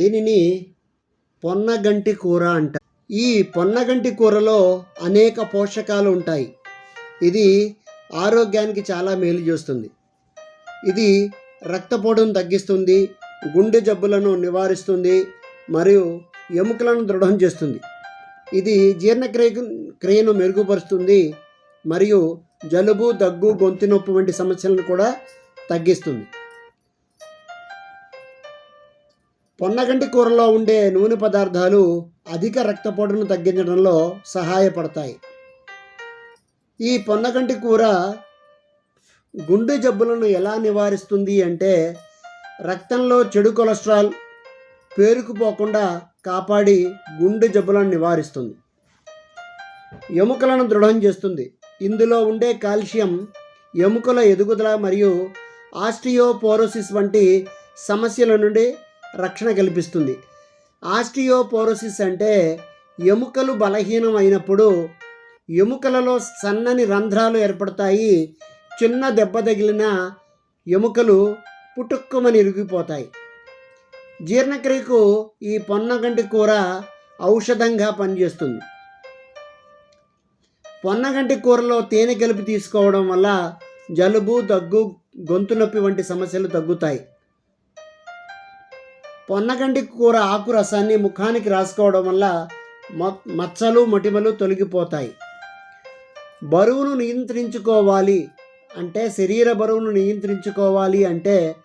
దీనిని పొన్నగంటి కూర అంట. ఈ పొన్నగంటి కూరలో అనేక పోషకాలు ఉంటాయి. ఇది ఆరోగ్యానికి చాలా మేలు చేస్తుంది. ఇది రక్తపోటును తగ్గిస్తుంది గుండె జబ్బులను నివారిస్తుంది మరియు ఎముకలను దృఢం చేస్తుంది. ఇది జీర్ణక్రియ క్రియను మెరుగుపరుస్తుంది మరియు జలుబు దగ్గు గొంతు నొప్పి వంటి సమస్యలను కూడా తగ్గిస్తుంది. పొన్నగంటి కూరలో ఉండే నూనె పదార్థాలు అధిక రక్తపోటును తగ్గించడంలో సహాయపడతాయి. ఈ పొన్నగంటి కూర గుండె జబ్బులను ఎలా నివారిస్తుంది అంటే రక్తంలో చెడు కొలెస్ట్రాల్ పేరుకుపోకుండా కాపాడి గుండె జబ్బులను నివారిస్తుంది. ఎముకలను దృఢం చేస్తుంది. ఇందులో ఉండే కాల్షియం ఎముకల ఎదుగుదల మరియు ఆస్టియోపోరోసిస్ వంటి సమస్యల నుండి రక్షణ కల్పిస్తుంది. ఆస్టియోపోరోసిస్ అంటే ఎముకలు బలహీనం అయినప్పుడు ఎముకలలో సన్నని రంధ్రాలు ఏర్పడతాయి. చిన్న దెబ్బ తగిలిన ఎముకలు పుటుక్కుమని ఇరిగిపోతాయి. జీర్ణక్రియకు ఈ పొన్నగంటి కూర ఔషధంగా పనిచేస్తుంది. పొన్నగంటి కూరలో తేనె కలిపి తీసుకోవడం వల్ల జలుబు దగ్గు గొంతు నొప్పి వంటి సమస్యలు తగ్గుతాయి. పొన్నగంటి కూర ఆకు రసాన్ని ముఖానికి రాసుకోవడం వల్ల మ- మచ్చలు మొటిమలు తొలగిపోతాయి. బరువును నియంత్రించుకోవాలి అంటే శరీర బరువును నియంత్రించుకోవాలి అంటే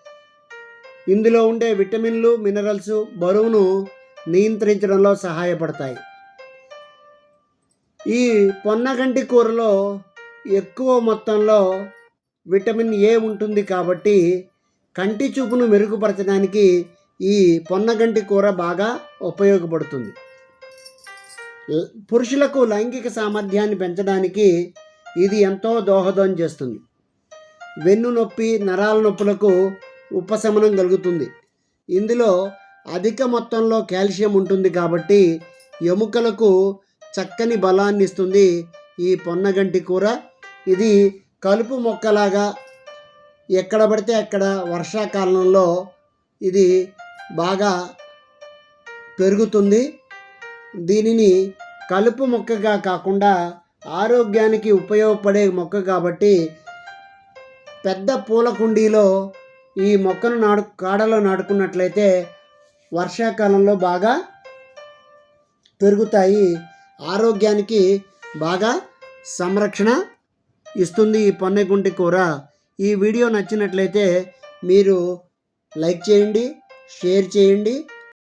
ఇందులో ఉండే విటమిన్లు మినరల్స్ బరువును నియంత్రించడంలో సహాయపడతాయి. ఈ పొన్నగంటి కూరలో ఎక్కువ మొత్తంలో విటమిన్ ఏ ఉంటుంది కాబట్టి కంటి చూపును మెరుగుపరచడానికి ఈ పొన్నగంటి కూర బాగా ఉపయోగపడుతుంది. పురుషులకు లైంగిక సామర్థ్యాన్ని పెంచడానికి ఇది ఎంతో దోహదం చేస్తుంది. వెన్ను నొప్పి నరాల నొప్పులకు ఉపశమనం కలుగుతుంది. ఇందులో అధిక మొత్తంలో కాల్షియం ఉంటుంది కాబట్టి ఎముకలకు చక్కని బలాన్ని ఇస్తుంది ఈ పొన్నగంటి కూర. ఇది కలుపు మొక్కలాగా ఎక్కడ పడితే అక్కడ వర్షాకాలంలో ఇది బాగా పెరుగుతుంది. దీనిని కలుపు మొక్కగా కాకుండా ఆరోగ్యానికి ఉపయోగపడే మొక్క కాబట్టి పెద్ద పూల కుండీలో ఈ మొక్కను నాడు కాడలో నాటుకున్నట్లయితే వర్షాకాలంలో బాగా పెరుగుతాయి. ఆరోగ్యానికి బాగా సంరక్షణ ఇస్తుంది ఈ పొన్నెగుంటి కూర. ఈ వీడియో నచ్చినట్లయితే మీరు లైక్ చేయండి షేర్ చేయండి.